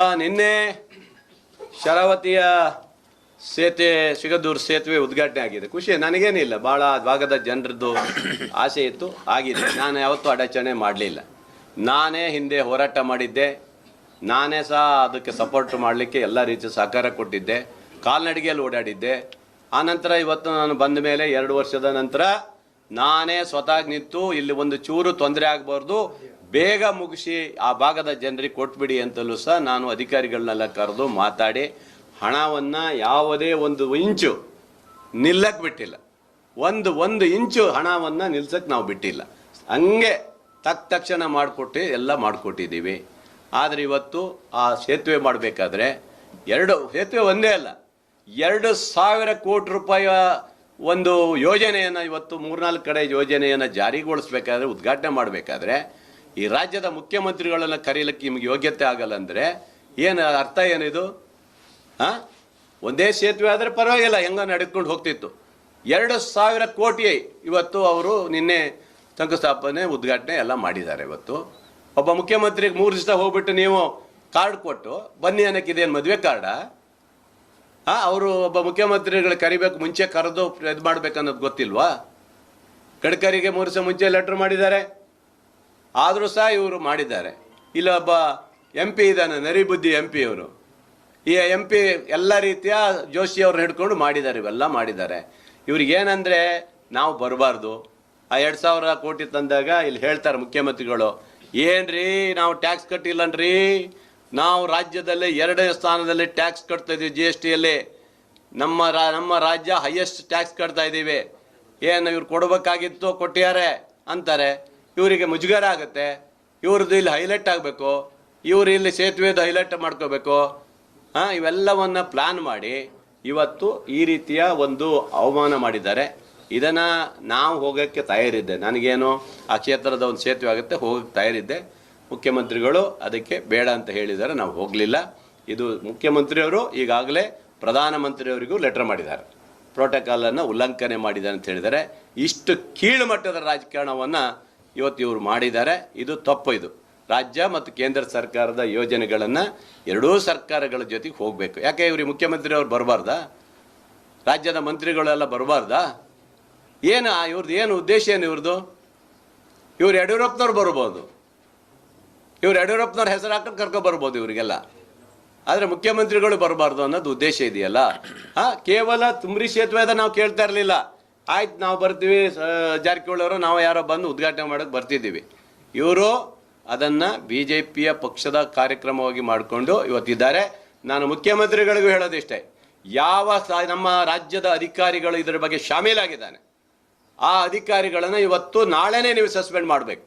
ನಿನ್ನೆ ಶರಾವತಿಯ ಸೇತುವೆ, ಸಿಗದೂರು ಸೇತುವೆ ಉದ್ಘಾಟನೆ ಆಗಿದೆ. ಖುಷಿ ನನಗೇನಿಲ್ಲ ಭಾಳ ಭಾಗದ ಜನರದ್ದು ಆಸೆ ಇತ್ತು. ಆಗಿದೆ. ನಾನು ಯಾವತ್ತೂ ಅಡಚಣೆ ಮಾಡಲಿಲ್ಲ. ನಾನೇ ಹಿಂದೆ ಹೋರಾಟ ಮಾಡಿದ್ದೆ. ನಾನೇ ಸಹ ಅದಕ್ಕೆ ಸಪೋರ್ಟ್ ಮಾಡಲಿಕ್ಕೆ ಎಲ್ಲ ರೀತಿಯ ಸಹಕಾರ ಕೊಟ್ಟಿದ್ದೆ. ಕಾಲ್ನಡಿಗೆಯಲ್ಲಿ ಓಡಾಡಿದ್ದೆ. ಆನಂತರ ಇವತ್ತು ನಾನು ಬಂದ ಮೇಲೆ ಎರಡು ವರ್ಷದ ನಂತರ ನಾನೇ ಸ್ವತಃ ನಿಂತು ಇಲ್ಲಿ ಒಂದು ಚೂರು ತೊಂದರೆ ಆಗಬಾರ್ದು. ಬೇಗ ಮುಗಿಸಿ ಆ ಭಾಗದ ಜನರಿಗೆ ಕೊಟ್ಬಿಡಿ ಅಂತಲೂ ಸಹ ನಾನು ಅಧಿಕಾರಿಗಳನ್ನೆಲ್ಲ ಕರೆದು ಮಾತಾಡಿ ಹಣವನ್ನು ಯಾವುದೇ ಒಂದು ಇಂಚು ನಿಲ್ಲಕ್ಕೆ ಬಿಟ್ಟಿಲ್ಲ. ಒಂದು ಒಂದು ಇಂಚು ಹಣವನ್ನು ನಿಲ್ಸಕ್ಕೆ ನಾವು ಬಿಟ್ಟಿಲ್ಲ. ಹಂಗೆ ತಕ್ಕ ತಕ್ಷಣ ಮಾಡಿಕೊಟ್ಟು ಎಲ್ಲ ಮಾಡಿಕೊಟ್ಟಿದ್ದೀವಿ. ಆದರೆ ಇವತ್ತು ಆ ಸೇತುವೆ ಮಾಡಬೇಕಾದ್ರೆ ಎರಡು, ಸೇತುವೆ ಒಂದೇ ಅಲ್ಲ, ಎರಡು ಸಾವಿರ ಕೋಟಿ ರೂಪಾಯಿಯ ಒಂದು ಯೋಜನೆಯನ್ನು ಇವತ್ತು ಮೂರ್ನಾಲ್ಕು ಕಡೆ ಯೋಜನೆಯನ್ನು ಜಾರಿಗೊಳಿಸ್ಬೇಕಾದ್ರೆ, ಉದ್ಘಾಟನೆ ಮಾಡಬೇಕಾದ್ರೆ ಈ ರಾಜ್ಯದ ಮುಖ್ಯಮಂತ್ರಿಗಳನ್ನ ಕರೀಲಿಕ್ಕೆ ನಿಮಗೆ ಯೋಗ್ಯತೆ ಆಗಲ್ಲ ಅಂದರೆ ಏನು ಅರ್ಥ ಏನಿದು? ಹಾಂ ಒಂದೇ ಸೇತುವೆ ಆದರೆ ಪರವಾಗಿಲ್ಲ, ಹೆಂಗ ನಡೆದುಕೊಂಡು ಹೋಗ್ತಿತ್ತು. ಎರಡು ಸಾವಿರ ಕೋಟಿ ಇವತ್ತು ಅವರು ನಿನ್ನೆ ಶಂಕುಸ್ಥಾಪನೆ, ಉದ್ಘಾಟನೆ ಎಲ್ಲ ಮಾಡಿದ್ದಾರೆ ಇವತ್ತು. ಒಬ್ಬ ಮುಖ್ಯಮಂತ್ರಿಗೆ ಮೂರು ದಿವಸ ಹೋಗ್ಬಿಟ್ಟು ನೀವು ಕಾರ್ಡ್ ಕೊಟ್ಟು, ಬನ್ನಿ ಅನ್ನಕ್ಕೆ ಇದೇನು ಮದುವೆ ಕಾರ್ಡಾ? ಹಾಂ ಅವರು ಒಬ್ಬ ಮುಖ್ಯಮಂತ್ರಿಗಳು ಕರಿಬೇಕು, ಮುಂಚೆ ಕರೆದು ಇದು ಮಾಡ್ಬೇಕನ್ನೋದು ಗೊತ್ತಿಲ್ವಾ? ಗಡ್ಕರಿಗೆ ಮೂರು ದಿವಸ ಮುಂಚೆ ಲೆಟ್ರ್ ಮಾಡಿದ್ದಾರೆ. ಆದರೂ ಸಹ ಇವರು ಮಾಡಿದ್ದಾರೆ. ಇಲ್ಲ ಒಬ್ಬ ಎಂ ಪಿ ಇದ್ದಾನೆ, ನರಿಬುದ್ಧಿ ಎಂ ಪಿ ಅವರು ಈ ಎಂ ಪಿ ಎಲ್ಲ ರೀತಿಯ ಜೋಶಿ ಅವ್ರನ್ನ ಹಿಡ್ಕೊಂಡು ಮಾಡಿದ್ದಾರೆ, ಇವೆಲ್ಲ ಮಾಡಿದ್ದಾರೆ. ಇವ್ರಿಗೇನಂದರೆ ನಾವು ಬರಬಾರ್ದು. ಆ ಎರಡು ಸಾವಿರ ಕೋಟಿ ತಂದಾಗ ಇಲ್ಲಿ ಹೇಳ್ತಾರೆ ಮುಖ್ಯಮಂತ್ರಿಗಳು, ಏನ್ರಿ ನಾವು ಟ್ಯಾಕ್ಸ್ ಕಟ್ಟಿಲ್ಲನ್ರಿ? ನಾವು ರಾಜ್ಯದಲ್ಲಿ ಎರಡನೇ ಸ್ಥಾನದಲ್ಲಿ ಟ್ಯಾಕ್ಸ್ ಕಟ್ತಾ ಇದ್ದೀವಿ ಜಿ ಎಸ್ ಟಿಯಲ್ಲಿ ನಮ್ಮ ರಾ, ನಮ್ಮ ರಾಜ್ಯ ಹೈಯೆಸ್ಟ್ ಟ್ಯಾಕ್ಸ್ ಕಟ್ತಾ ಇದ್ದೀವಿ. ಏನು ಇವ್ರು ಕೊಡಬೇಕಾಗಿತ್ತು ಕೊಟ್ಟಿದ್ದಾರೆ, ಅಂತಾರೆ. ಇವರಿಗೆ ಮುಜುಗರ ಆಗುತ್ತೆ. ಇವ್ರದ್ದು ಇಲ್ಲಿ ಹೈಲೈಟ್ ಆಗಬೇಕು. ಇವರು ಇಲ್ಲಿ ಸೇತುವೆದು ಹೈಲೈಟ್ ಮಾಡ್ಕೋಬೇಕು. ಹಾಂ, ಇವೆಲ್ಲವನ್ನು ಪ್ಲಾನ್ ಮಾಡಿ ಇವತ್ತು ಈ ರೀತಿಯ ಒಂದು ಅವಮಾನ ಮಾಡಿದ್ದಾರೆ. ಇದನ್ನು ನಾವು ಹೋಗೋಕ್ಕೆ ತಯಾರಿದ್ದೆ. ನನಗೇನು ಆ ಕ್ಷೇತ್ರದ ಒಂದು ಸೇತುವೆ ಆಗುತ್ತೆ, ಹೋಗಕ್ಕೆ ತಯಾರಿದ್ದೆ. ಮುಖ್ಯಮಂತ್ರಿಗಳು ಅದಕ್ಕೆ ಬೇಡ ಅಂತ ಹೇಳಿದ್ದಾರೆ, ನಾವು ಹೋಗಲಿಲ್ಲ. ಇದು ಮುಖ್ಯಮಂತ್ರಿಯವರು ಈಗಾಗಲೇ ಪ್ರಧಾನಮಂತ್ರಿಯವರಿಗೂ ಲೆಟರ್ ಮಾಡಿದ್ದಾರೆ. ಪ್ರೋಟೋಕಾಲನ್ನು ಉಲ್ಲಂಘನೆ ಮಾಡಿದ್ದಾರೆ ಅಂತ ಹೇಳಿದ್ದಾರೆ. ಇಷ್ಟು ಕೀಳುಮಟ್ಟದ ರಾಜಕಾರಣವನ್ನು ಇವತ್ತು ಇವರು ಮಾಡಿದ್ದಾರೆ. ಇದು ತಪ್ಪು ಇದು. ರಾಜ್ಯ ಮತ್ತು ಕೇಂದ್ರ ಸರ್ಕಾರದ ಯೋಜನೆಗಳನ್ನು ಎರಡೂ ಸರ್ಕಾರಗಳ ಜೊತೆಗೆ ಹೋಗಬೇಕು. ಯಾಕೆ ಇವ್ರಿಗೆ ಮುಖ್ಯಮಂತ್ರಿ ಅವ್ರು ಬರಬಾರ್ದಾ? ರಾಜ್ಯದ ಮಂತ್ರಿಗಳೆಲ್ಲ ಬರಬಾರ್ದಾ? ಏನು ಇವ್ರದ್ದು ಏನು ಉದ್ದೇಶ ಏನು ಇವ್ರದ್ದು ಇವ್ರು ಯಡಿಯೂರಪ್ಪನವ್ರು ಬರ್ಬೋದು ಇವ್ರು ಯಡಿಯೂರಪ್ಪನವ್ರ ಹೆಸರು ಹಾಕೊಂಡು ಕರ್ಕೊ ಬರ್ಬೋದು ಇವರಿಗೆಲ್ಲ. ಆದರೆ ಮುಖ್ಯಮಂತ್ರಿಗಳು ಬರಬಾರ್ದು ಅನ್ನೋದು ಉದ್ದೇಶ ಇದೆಯಲ್ಲ? ಹಾಂ, ಕೇವಲ ತುಂಬ್ರಿ ಸೇತುವೆ ಅದ ನಾವು ಕೇಳ್ತಾ ಇರಲಿಲ್ಲ. ಆಯ್ತು, ನಾವು ಬರ್ತೀವಿ ಜಾರಕಿಹೊಳಿಯವರು, ನಾವು ಯಾರೋ ಬಂದು ಉದ್ಘಾಟನೆ ಮಾಡೋಕೆ ಬರ್ತಿದ್ದೀವಿ. ಇವರು ಅದನ್ನು ಬಿ ಜೆ ಪಿಯ ಪಕ್ಷದ ಕಾರ್ಯಕ್ರಮವಾಗಿ ಮಾಡಿಕೊಂಡು ಇವತ್ತಿದ್ದಾರೆ. ನಾನು ಮುಖ್ಯಮಂತ್ರಿಗಳಿಗೂ ಹೇಳೋದಿಷ್ಟೇ, ಯಾವ ನಮ್ಮ ರಾಜ್ಯದ ಅಧಿಕಾರಿಗಳು ಇದರ ಬಗ್ಗೆ ಶಾಮೀಲಾಗಿದ್ದಾನೆ, ಆ ಅಧಿಕಾರಿಗಳನ್ನು ಇವತ್ತು ನಾಳೆನೇ ನೀವು ಸಸ್ಪೆಂಡ್ ಮಾಡಬೇಕು.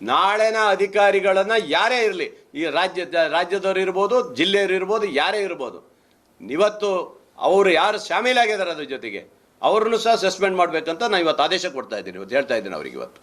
ನಾಳೆನ ಅಧಿಕಾರಿಗಳನ್ನು ಯಾರೇ ಇರಲಿ, ಈ ರಾಜ್ಯದ ರಾಜ್ಯದವರು ಇರ್ಬೋದು, ಜಿಲ್ಲೆಯವರು ಇರ್ಬೋದು, ಯಾರೇ ಇರ್ಬೋದು ಇವತ್ತು ಅವರು ಯಾರು ಶಾಮೀಲಾಗಿದ್ದಾರೆ ಅದ್ರ ಜೊತೆಗೆ? ಅವ್ರನ್ನು ಸಹ ಸಸ್ಪೆಂಡ್ ಮಾಡಬೇಕಂತ ನಾನು ಇವತ್ತು ಆದೇಶ ಕೊಡ್ತಾ ಇದ್ದೀನಿ ಇವತ್ತು ಹೇಳ್ತಾ ಇದ್ದೀನಿ ಅವ್ರಿಗೆ ಇವತ್ತು.